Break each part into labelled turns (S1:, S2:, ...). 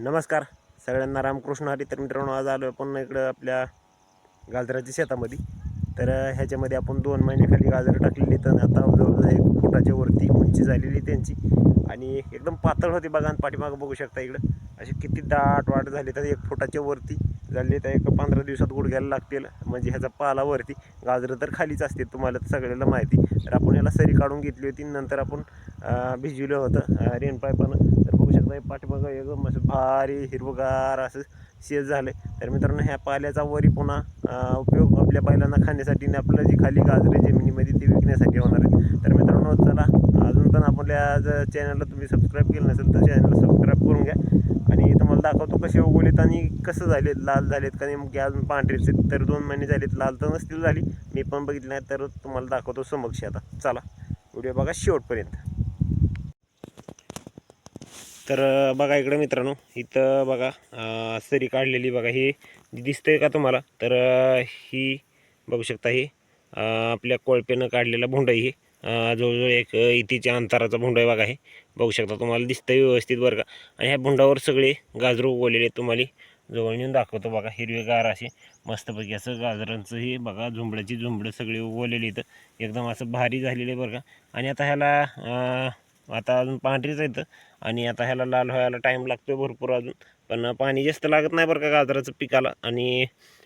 S1: नमस्कार. सगळ्यांना रामकृष्ण हरी. तर मित्रांनो आज आलो आपण इकडं आपल्या गाजराच्या शेतामध्ये. तर ह्याच्यामध्ये आपण दोन महिन्याखाली गाजरं टाकलेली तर आता जवळजवळ एक फुटाच्या वरती उंची झालेली त्यांची. आणि एकदम पातळ होती बघा आणि पाठीमागं बघू शकता इकडं. अशी किती दाट वाट झाली तर एक फुटाच्या वरती झाली तर एक पंधरा दिवसात गुडघ्याला लागतील. म्हणजे ह्याचा पाला वरती गाजरं तर खालीच असते तुम्हाला तर सगळ्याला माहिती. तर आपण याला सरी काढून घेतली होती नंतर आपण भिजवलं होतं रेनपायपानं तर बघू शकता पाठीमागं एकदम असं भारी हिरवगार असं शेत झालं तर मित्रांनो ह्या पाल्याचा वरी पुन्हा उपयोग आपल्या बैलांना खाण्यासाठी आणि आपलं जी खाली गाजरे जमिनीमध्ये ती विकण्यासाठी होणार आहे तर मित्रांनो चला आपल्या जर चॅनलला तुम्ही सबस्क्राईब केलं नसेल तर चॅनलला सबस्क्राईब करून घ्या. आणि तुम्हाला दाखवतो कसे उगवलेत आणि कसं झालेत लाल झालेत का नेमके अजून पांढरेच तर दोन महिने झालेत लाल तर नसतील झाली. मी पण बघितलं नाही तर तुम्हाला दाखवतो समक्ष आता. चला व्हिडिओ बघा शेवटपर्यंत. तर बघा इकडं मित्रांनो इथं बघा सरी काढलेली बघा. हे दिसतंय का तुम्हाला? तर ही बघू शकता हे आपल्या कोळपेनं काढलेला भोंडाई आहे जवळजवळ एक इतीच्या अंतराचा भाग आहे. बघू शकता तुम्हाला दिसतं व्यवस्थित बरं का. आणि ह्या भोंडावर सगळे गाजरं उगवलेले आहेत. तुम्हाला जवळ नेऊन दाखवतो बघा. हिरवेगार असे मस्तपैकी असं गाजरांचं हे बघा झुंबड्याची झुंबडं सगळी उगवलेली इथं एकदम असं भारी झालेलं आहे बरं का. आणि आता ह्याला आता अजून पांढरीच येतं आणि आता ह्याला लाल व्हायला टाईम लागतो भरपूर अजून. पण पाणी जास्त लागत नाही बरं का गाजराचं पिकाला. आणि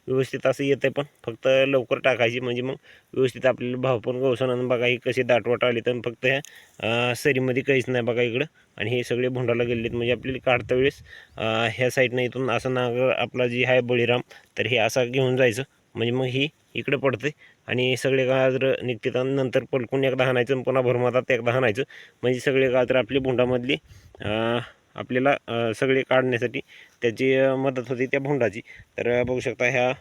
S1: व्यवस्थित असं येतं आहे पण. फक्त लवकर टाकायची म्हणजे मग व्यवस्थित आपल्याला भाव पण गवसन आणि बघा ही कशी दाटवाट आली तर फक्त ह्या सरीमध्ये काहीच नाही बघा इकडं. आणि हे सगळे भोंडाला गेलेत म्हणजे आपल्याला काढता वेळेस ह्या साईडनं इथून असं नागर आपला जी आहे बळीराम तर हे असा घेऊन जायचं. म्हणजे मग ही इकडे पडते आणि सगळे गाजरं निघतात नंतर पलकून एकदा हाणायचं आणि पुन्हा भरमातात एकदा हाणायचं. म्हणजे सगळे गाजरं आपली भोंडामधली आपल्याला सगळे काढण्यासाठी त्याची मदत होती त्या भोंडाची. तर बघू शकता ह्या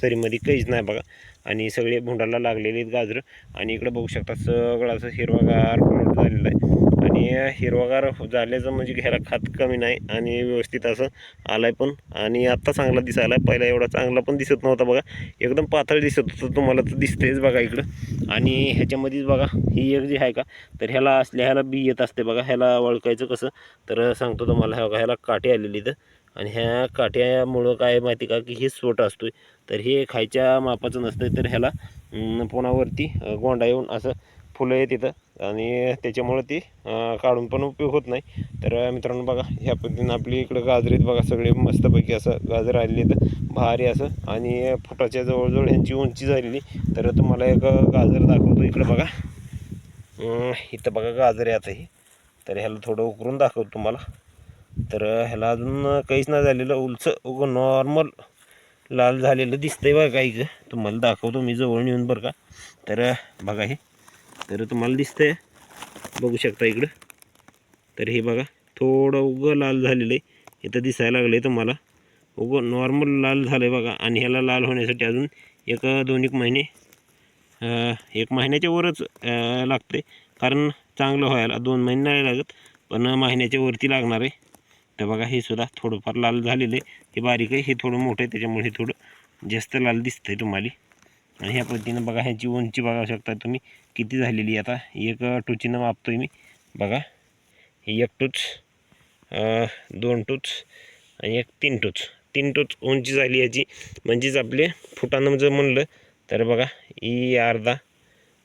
S1: सरीमध्ये काहीच नाही बघा. आणि सगळे भोंडाला लागलेले आहेत गाजरं. आणि इकडं बघू शकता सगळं असं हिरवागार प्लॉट आहे. आणि हिरवागार झाल्याचं म्हणजे घ्यायला खात कमी नाही आणि व्यवस्थित असं आलाय पण. आणि आत्ता चांगला दिसायला पहिला एवढा चांगला पण दिसत नव्हता बघा. एकदम पातळ दिसत होतं तुम्हाला तर दिसतेच बघा इकडं. आणि ह्याच्यामध्येच बघा ही एक जी आहे का तर ह्याला असल्या ह्याला बी येत असते बघा. ह्याला ओळखायचं कसं तर सांगतो तुम्हाला ह्या बघा ह्याला काठी आलेली इथं. आणि ह्या काट्यामुळं काय माहिती का की हे सोट असतोय. तर हे खायच्या मापाचं नसतं तर ह्याला पुण्यावरती गोंडा येऊन असं फुलं आहे तिथं आणि त्याच्यामुळं ती काढून पण उपयोग होत नाही. तर मित्रांनो बघा ह्या पद्धतीनं आपली इकडं गाजरीत बघा सगळे मस्तपैकी असं गाजर आलेली तर भारी असं. आणि फुटाच्या जवळजवळ ह्यांची उंची झालेली. तर तुम्हाला एक गाजर दाखवतो इकडं बघा. इथं बघा गाजर आहे आता ही. तर ह्याला थोडं उकरून दाखवतो तुम्हाला. तर ह्याला अजून काहीच नाही झालेलं. उलचं उगं नॉर्मल लाल झालेलं दिसतंय बघा काहीचं तुम्हाला दाखवतो मी जवळ येऊन बरं का. तर बघा हे. तर तुम्हाला दिसतंय. बघू शकता इकडं. तर हे बघा थोडं उगं लाल झालेलं आहे इथं दिसायला लागलं आहे तुम्हाला. उगं नॉर्मल लाल झालं आहे बघा. आणि ह्याला लाल होण्यासाठी अजून एक दोन एक महिने एक महिन्याच्या वरच लागते कारण चांगलं व्हायला दोन महिने नाही लागत पण महिन्याच्या वरती लागणार आहे. तर बघा हे सुद्धा थोडंफार लाल झालेलं आहे हे बारीक आहे हे थोडं मोठं आहे त्याच्यामुळे हे थोडं जास्त लाल दिसतं आहे तुम्हाला. आणि ह्या पद्धतीनं बघा ह्याची उंची बघा शकता तुम्ही. किती झालेली आता? एक टुचीनं मापतोय मी. बघा. ही एक टूच दोन टूच आणि एक तीन टूच. तीन टूच उंची झाली याची. म्हणजेच आपले फुटानं जर म्हणलं तर बघा ही अर्धा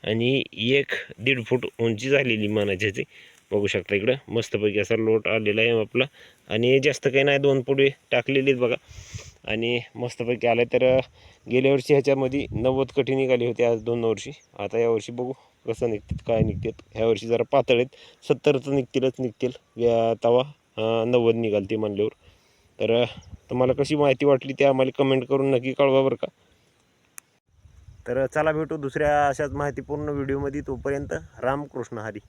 S1: आणि एक दीड फूट उंची झालेली मानाची ह्याची बघू शकता इकडं. मस्तपैकी असा लोट आलेला आहे आपला. आणि जास्त काही नाही दोन पुढे टाकलेली आहेत बघा. आणि मस्तपैकी आलं तर गेल्या वर्षी ह्याच्यामध्ये नव्वद कठी निघाली होती आज दोन वर्षी. आता यावर्षी बघू कसं निघतात काय निघतात. ह्या वर्षी जरा पातळ आहेत. सत्तर तर निघतीलच निघतील. या तवा नव्वद निघालते म्हणल्यावर. तर तुम्हाला कशी माहिती वाटली ते आम्हाला कमेंट करून नक्की कळवा बरं का. तर चला भेटू दुसऱ्या अशाच माहितीपूर्ण व्हिडिओमध्ये. तोपर्यंत रामकृष्ण हरी.